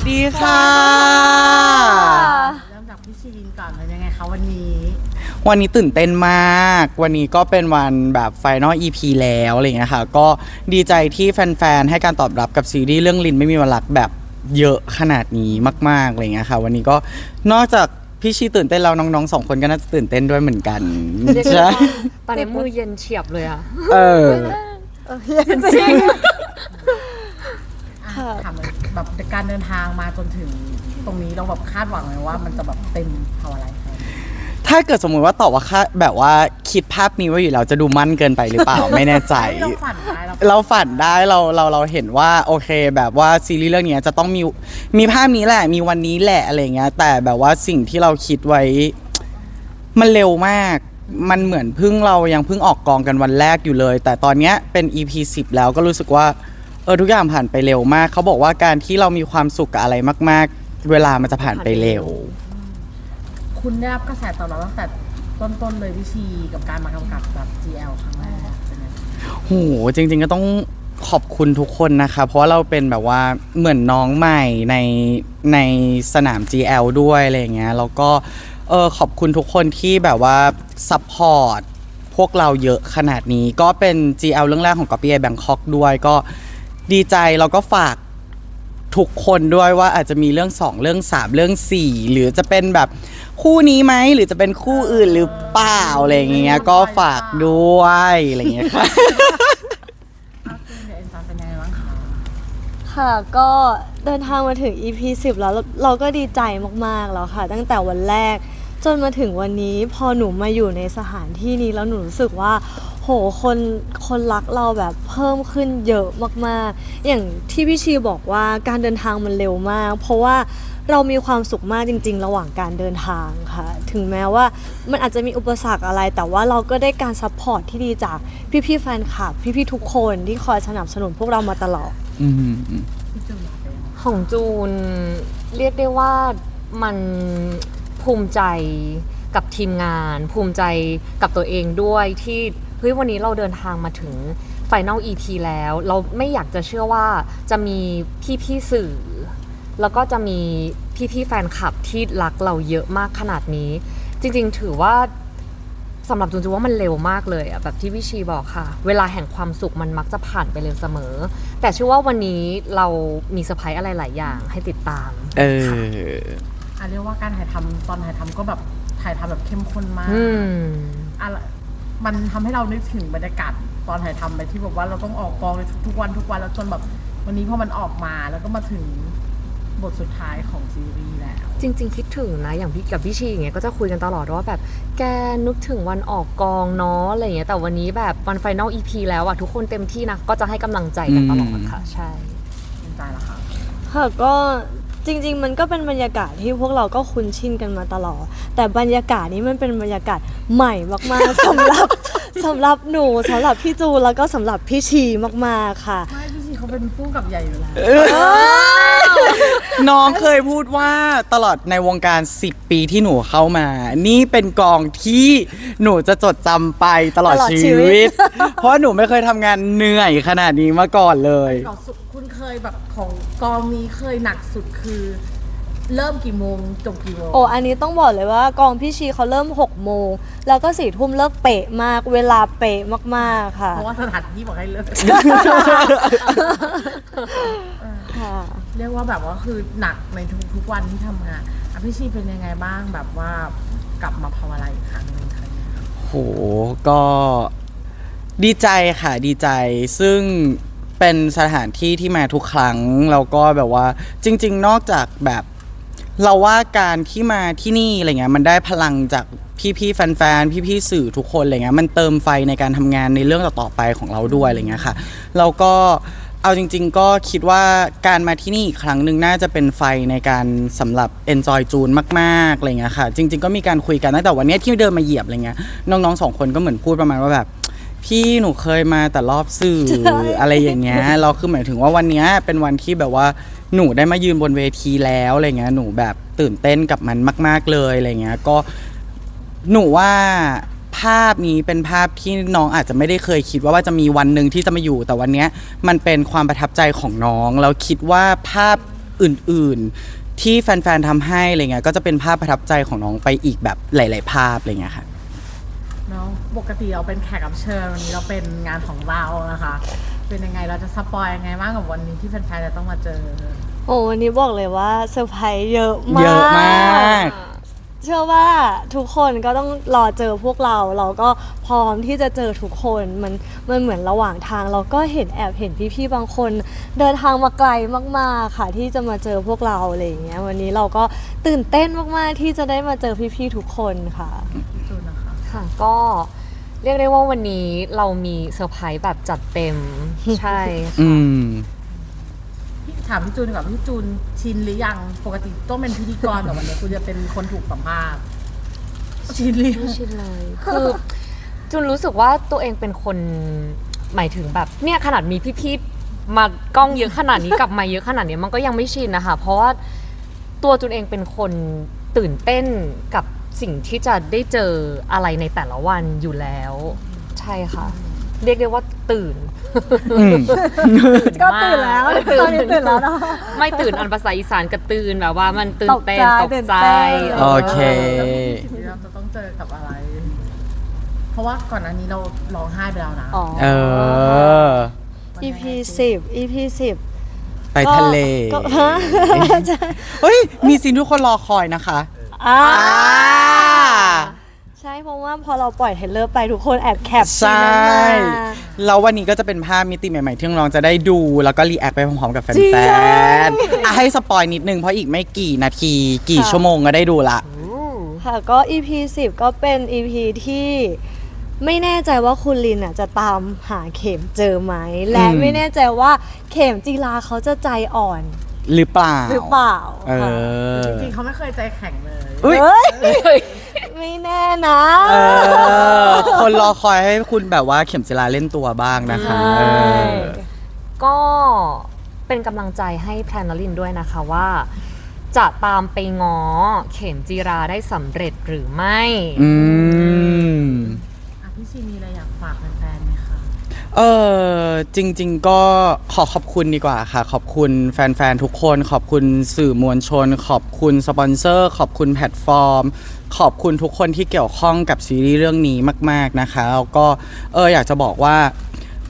สดีค่ะ เริ่มจากพี่ชีลินก่อนเป็นยังไงคะวันนี้ วันนี้ตื่นเต้นมาก วันนี้ก็เป็นวันแบบไฟนอล EP แล้วอะไรเงี้ยค่ะ ก็ดีใจที่แฟนๆ ให้การตอบรับกับซีรีส์เรื่องลินไม่มีวันรักแบบเยอะขนาดนี้มากๆอะไรเงี้ยค่ะ วันนี้ก็นอกจากพี่ชีตื่นเต้นแล้วน้องๆสองคนก็น่าจะตื่นเต้นด้วยเหมือนกันเรียกได้ใช่ว่าตอนนี้มือเย็นเฉียบเลยอะเออจริง อะ ถามเลยแบบการเดินทางมาจนถึงตรงนี้เราแบบคาดหวังไหมว่ามันจะแบบเต็มเท่าอะไรคะถ้าเกิดสมมุติว่าตอบว่าค่าแบบว่าคิดภาพนี้ไว้อยู่แล้วจะดูมั่นเกินไปหรือเปล่า ไม่แน่ใจ เราฝันได้เราเราฝันได้เราเราเราเห็นว่าโอเค แบบว่าซีรีส์เรื่องเนี้ยจะต้องมีมีภาพนี้แหละ มีวันนี้แหละอะไรเงี้ย แต่แบบว่าสิ่งที่เราคิดไว้ มันเร็วมาก มันเหมือนเพิ่งเรายังเพิ่งออกกองกันวันแรกอยู่เลย แต่ตอนเนี้ยเป็น EP 10 แล้วก็รู้สึกว่า เออทุกอย่างผ่านไปเร็วมาก เขาบอกว่าการที่เรามีความสุขกับอะไรมาก ๆ เวลามันจะผ่านไปเร็ว คุณได้รับกระแสตอบรับตั้งแต่ต้นๆเลยพี่ชีกับการมากำกับแบบ GL ครั้งแรกเป็นไงโหจริง ๆ ก็ต้องขอบคุณทุกคนนะคะ เพราะว่าเราเป็นแบบว่าเหมือนน้องใหม่ในในสนาม GL ด้วยอะไรอย่างเงี้ยแล้วก็เออขอบคุณทุกคนที่แบบว่าซัพพอร์ตพวกเราเยอะขนาดนี้ ก็เป็น GL เรื่องแรกของ Copy A Bangkok ด้วยก็ ดีใจแล้วก็ฝากทุกคนด้วยว่าอาจจะมีเรื่อง 2 เรื่อง 3 เรื่อง 4 หรือจะเป็นแบบคู่นี้ไหมหรือจะเป็นคู่อื่นหรือเปล่าอะไรอย่างเงี้ยก็ฝากด้วยอะไรอย่างเงี้ยค่ะ เอ็นจอยเป็นยังไงบ้างคะค่ะก็เดินทางมาถึง EP 10 แล้วเราเราก็ดีใจมากๆแล้วค่ะ ตั้งแต่วันแรก จนมาถึงวันนี้พอหนูมาอยู่ในสถานที่นี้แล้วหนูรู้สึกว่า โหคนคนรักเราแบบเพิ่มขึ้นเยอะมากๆ อย่างที่พี่ชีบอกว่าการเดินทางมันเร็วมาก เพราะว่าเรามีความสุขมากจริง ๆ ระหว่างการเดินทางค่ะ ถึงแม้ว่ามันอาจจะมีอุปสรรคอะไร แต่ว่าเราก็ได้การซัพพอร์ตที่ดีจากพี่ๆแฟนคลับ พี่ๆทุกคนที่คอยสนับสนุนพวกเรามาตลอด อืมพี่จูนเป็นยังไงของจูนเรียกได้ว่ามันภูมิใจกับทีมงาน ภูมิใจกับตัวเองด้วยที่ เฮ้ยวันนี้เราเดินทางมาถึงไฟน a ล EP แล้ว เราไม่อยากจะเชื่อว่าจะมีพี่ๆสื่อ แล้วก็จะมีพี่ๆแฟนคลับที่รักเราเยอะมากขนาดนี้ จริงๆ ถือว่าสำหรับจูนจูนว่ามันเร็วมากเลยอะแบบที่พี่ชีบอกค่ะ เวลาแห่งความสุขมันมักจะผ่านไปเร็วเสมอ แต่เชื่อว่าวันนี้เรามีเซอร์ไพรส์อะไรหลายอย่างให้ติดตาม เอออะเรียกว่าการถ่ายทำตอนถ่ายทำก็แบบถ่ายทำแบบเข้มข้นมากอืม อะไร มันทำให้เรานึกถึงบรรยากาศตอนถ่ายทำไปที่แบบว่าเราต้องออกกองในทุกๆวันทุกวันแล้วจนแบบวันนี้พอมันออกมาแล้วก็มาถึงบทสุดท้ายของซีรีส์แล้ว จริง ๆ คิดถึงนะอย่างพี่กับพี่ชีอย่างเงี้ยก็จะคุยกันตลอดว่าแบบแกนึกถึงวันออกกองเนาะอะไรอย่างเงี้ยแต่วันนี้แบบวันไฟนอลอีพีแล้วอะทุกคนเต็มที่นะก็จะให้กำลังใจกันตลอดค่ะ ใช่ เป็นใจละค่ะ ค่ะก็ จริง ๆ มันก็เป็นบรรยากาศที่พวกเราก็คุ้นชินกันมาตลอด แต่บรรยากาศนี้มันเป็นบรรยากาศใหม่มากๆ สำหรับสำหรับหนูสำหรับพี่จูนแล้วก็สำหรับพี่ชีมากๆค่ะไม่พี่ชีเขาเป็นผู้กำกับใหญ่อยู่แล้วน้องเคยพูดว่าตลอดในวงการ 10 ปีที่หนูเข้ามา นี่เป็นกองที่หนูจะจดจำไปตลอดตลอดชีชีวิวิตตเพราะหนูไม่เคยทำงานเหนื่อยขนาดนี้มาก่อนเลยต่อสุดคุณ เคยแบบของกองนี้เคยหนักสุดคือ เริ่มกี่โมงจบกี่โมงโอ้ อันนี้ต้องบอกเลยว่ากองพี่ชีเขาเริ่ม6โมง แล้วก็สี่ทุ่มเลิกเป๊ะมาก เวลาเป๊ะมากๆค่ะเพราะว่าสถานที่บอกให้เลิกค่ะ เรียกว่าแบบว่าคือหนักในทุกๆวันที่ทำงานอะพี่ชีเป็นยังไงบ้างแบบว่ากลับมาภาวะไรอีกครั้งหนึ่งครั้งนี้โหก็ดีใจค่ะดีใจซึ่ง เป็นสถานที่ที่มาทุกครั้งแล้วก็แบบว่าจริง ๆ นอกจากแบบเราว่าการที่มาที่นี่อะไรเงี้ยมันได้พลังจากพี่ๆแฟนๆพี่ๆสื่อทุกคนอะไรเงี้ยมันเติมไฟในการทำงานในเรื่องต่อๆไปของเราด้วยอะไรเงี้ยค่ะแล้วก็เอาจริง ๆ ก็คิดว่าการมาที่นี่อีกครั้งหนึ่งน่าจะเป็นไฟในการสำหรับ enjoy จูนมากๆอะไรเงี้ยค่ะ จริง ๆ ก็มีการคุยกันตั้งแต่วันเนี้ยที่เดินมาเหยียบอะไรเงี้ยน้องๆสองคนก็เหมือนพูดประมาณว่าแบบ พี่หนูเคยมาแต่รอบสื่ออะไรอย่างเงี้ยเราคือหมายถึงว่าวันเนี้ยเป็นวันที่แบบว่าหนูได้มายืนบนเวทีแล้วอะไรเงี้ยหนูแบบตื่นเต้นกับมันมาก ๆเลยอะไรเงี้ยก็หนูว่าภาพนี้เป็นภาพที่น้องอาจจะไม่ได้เคยคิดว่าว่าจะมีวันหนึ่งที่จะมาอยู่ แต่วันเนี้ยมันเป็นความประทับใจของน้องแล้วคิดว่าภาพอื่นๆ ที่แฟนๆทำให้อะไรเงี้ยก็จะเป็นภาพประทับใจของน้องไปอีกแบบหลาย ๆ ภาพอะไรเงี้ยค่ะ เนาะปกติเราเป็นแขกรับเชิญวันนี้เราเป็นงานของเรานะคะ เป็นยังไงเราจะสปอยยังไงบ้างกับวันนี้ที่แฟนๆจะต้องมาเจอ โอ้วันนี้บอกเลยว่าเซอร์ไพรส์เยอะมาก เยอะมาก เชื่อว่าทุกคนก็ต้องรอเจอพวกเราเราก็พร้อมที่จะเจอทุกคนมันมันเหมือนระหว่างทาง เราก็เห็นแอบเห็นพี่ๆบางคน เดินทางมาไกลมากๆค่ะที่จะมาเจอพวกเราอะไรอย่างเงี้ยวันนี้เราก็ตื่นเต้นมากๆที่จะได้มาเจอพี่ๆทุกคนค่ะจูนนะ คะค่ะก็เรียกได้ว่าวันนี้เรามีเซอร์ไพรส์แบบจัดเต็ม ใช่อืค่ะม พี่ถามพี่จูนดีกว่าพี่จูนชินหรือยังปกติต้องเป็นพิธีกรแต่วันนี้คุณจะเป็นคนถูกสัมภาษณ์ชินหรือยังไม่ชินเลย คือจุนรู้สึกว่าตัวเองเป็นคนหมายถึงแบบเนี่ยขนาดมีพี่ๆมากล้องเยอะขนาดนี้กับมาเยอะขนาดนี้มันก็ยังไม่ชินนะคะ เพราะว่าตัวจุนเองเป็นคนตื่นเต้นกับ สิ่งที่จะได้เจออะไรในแต่ละวันอยู่แล้ว ใช่ค่ะ เรียกได้ว่าตื่น อืม ก็ตื่นแล้วตอนนี้ตื่นแล้วเนาะ ไม่ตื่นอันภาษาอีสานกระตื่นแบบว่ามันตื่นเต้นตตกกใจใจตื่นเต้น โอเคสิ่งที่เราจะต้องเจอกับอะไร เพราะว่าก่อนอันนี้เราร้องไห้ไปแล้วนะอ๋อ เออ EP สิบ EP สิบ ไปทะเลก็ฮะใช่เฮ้ย มีซีนทุกคนรอคอยนะคะ อ่าอ่าใช่เพราะว่าพอเราปล่อยเทรลเลอร์ไปทุกคนแอบแคปใช่ซีนนั้นมา แล้ววันนี้ก็จะเป็นภาพมิติใหม่ๆ ที่น้องๆจะได้ดู แล้วก็รีแอคไปพร้อมๆกับแฟจริง นๆอะให้สปอยนิดนึงเพราะอีกไม่กี่นาที กี่ค่ะ ชั่วโมงก็ได้ดูละ ค่ะก็ EP 10 ก็เป็น EP ที่ไม่แน่ใจว่าคุณลินอะจะตามหาเข็มเจอไหม และอืม ไม่แน่ใจว่าเข็มจีราเขาจะใจอ่อน หรือเปล่าหรือเปล่าเอค่ะอจริงๆเขาไม่เคยใจแข็งเลย อุ๊ยเฮ้ยไม่แน่นะ เออคนรอคอยให้คุณแบบว่าเข็มจิลาเล่นตัวบ้างนะคะใช่เออก็เป็นกำลังใจให้แพลนนลินด้วยนะคะว่า จะตามไปง้อเข็มจีราได้สำเร็จหรือไม่ อืม อะพี่ซีมีอะไรอยากฝากแฟนๆไหมคะ เออจริง ๆ ก็ขอขอบคุณดีกว่าค่ะ ขอบคุณแฟน ๆ ทุกคน ขอบคุณสื่อมวลชน ขอบคุณสปอนเซอร์ ขอบคุณแพลตฟอร์ม ขอบคุณทุกคนที่เกี่ยวข้องกับซีรีส์เรื่องนี้มาก ๆ นะคะแล้วก็เอออยากจะบอกว่า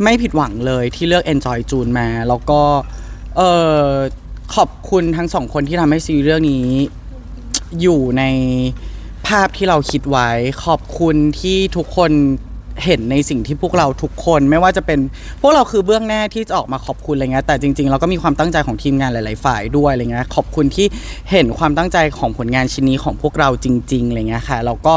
ไม่ผิดหวังเลยที่เลือก Enjoy จูนมา แล้วก็เออขอบคุณทั้งสองคนที่ทำให้ซีรีส์เรื่องนี้ อยู่ในภาพที่เราคิดไว้ ขอบคุณที่ทุกคน เห็นในสิ่งที่พวกเราทุกคนไม่ว่าจะเป็นพวกเราคือเบื้องหน้าที่จะออกมาขอบคุณอะไรเงี้ยแต่จริงๆเราก็มีความตั้งใจของทีมงานหลาย ๆ ฝ่ายด้วยอะไรเงี้ยขอบคุณที่เห็นความตั้งใจของผลงานชิ้นนี้ของพวกเราจริงๆอะไรเงี้ยค่ะแล้วก็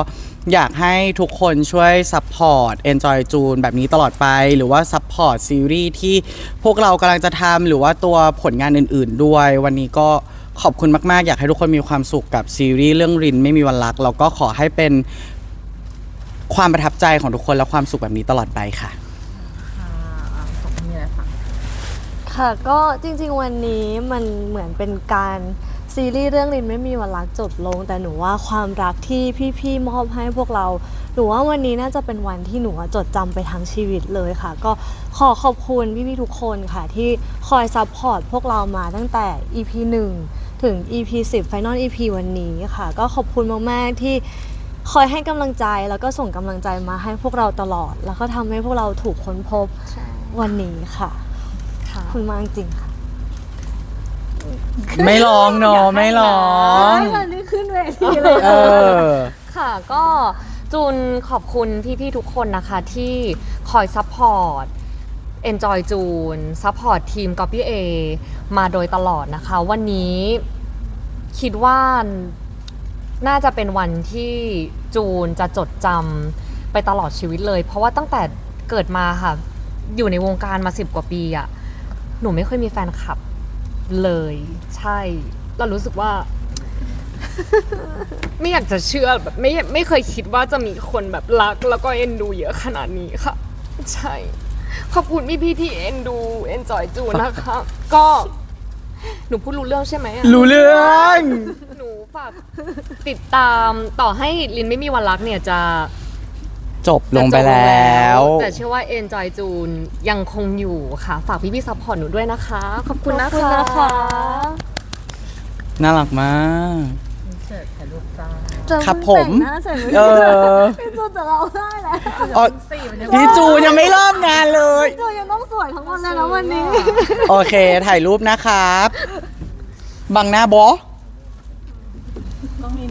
อยากให้ทุกคนช่วยซัพพอร์ต Enjoy จูนแบบนี้ตลอดไป หรือว่าซัพพอร์ตซีรีส์ที่พวกเรากำลังจะทำหรือว่าตัวผลงานอื่น ๆ ด้วย วันนี้ก็ขอบคุณมาก ๆ อยากให้ทุกคนมีความสุขกับซีรีส์เรื่องรินไม่มีวันรัก แล้วก็ขอให้เป็น ความประทับใจของทุกคนและความสุขแบบนี้ตลอดไปค่ะ ค่ะอะขอบคุณมีอะไรฝากค่ะก็จริงๆวันนี้มันเหมือนเป็นการซีรีส์เรื่องลินไม่มีวันรักจบลง แต่หนูว่าความรักที่พี่ๆมอบให้พวกเราหนูว่าวันนี้น่าจะเป็นวันที่หนูจดจำไปทั้งชีวิตเลยค่ะ ก็ขอขอบคุณพี่ๆทุกคนค่ะ ที่คอยซัพพอร์ตพวกเรามาตั้งแต่ EP 1 ถึง EP 10 Final EP วันนี้ค่ะ ก็ขอบคุณมากๆที่ คอยให้กำลังใจแล้วก็ส่งกำลังใจมาให้พวกเราตลอด แล้วก็ทำให้พวกเราถูกค้นพบวันนี้ค่ะค่ะ ขอบคุณมากจริงค่ะ ไม่ร้องเนอะไม่ร้องไม่วันนี้ขึ้นเวทีเลย เออ ค่ะก็จูนขอบคุณพี่ๆทุกคนนะคะที่คอยซัพพอร์ต Enjoy จูนซัพพอร์ตทีม Copy A มาโดยตลอดนะคะ วันนี้คิดว่า น่าจะเป็นวันที่จูนจะจดจำไปตลอดชีวิตเลย เพราะว่าตั้งแต่เกิดมาค่ะ อยู่ในวงการมาสิบกว่าปีอะหนูไม่เคยมีแฟนคลับเลย ใช่ เรารู้สึกว่า ไม่อยากจะเชื่อแบบไม่ไม่เคยคิดว่าจะมีคนแบบรัก แล้วก็เอ็นดูเยอะขนาดนี้ค่ะ ใช่ ขอบคุณพี่พี่ๆที่เอ็นดูเอ็นจอยจูนะคะ ก็ หนูพูดรู้เรื่องใช่ไหมอะ รู้เรื่อง ฝากติดตามต่อให้ลินไม่มีวันรักเนี่ยจะจบลงไปแล้ว แต่เชื่อว่าเอ็นจอยจูนยังคงอยู่ค่ะ ฝากพี่พี่ซัพพอร์ตหนูด้วยนะคะ ขอบคุณขนะอบคุณคะนะคะ น่ารักมากอินเสิร์ตถ่ายรูปจ้าจะครับเพิ่งผมแต่งหน้าเสร็จเออพี่จูจะเราได้แล้วอ๋อสี่มันยังพี่จูยังไม่เริ่มงานเลยพี่จูยังต้องสวยทั้งวันเลยนะวันนี้ โอเค ถ่ายรูปนะครับ บังหน้าบอต้องมี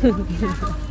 呵呵呵。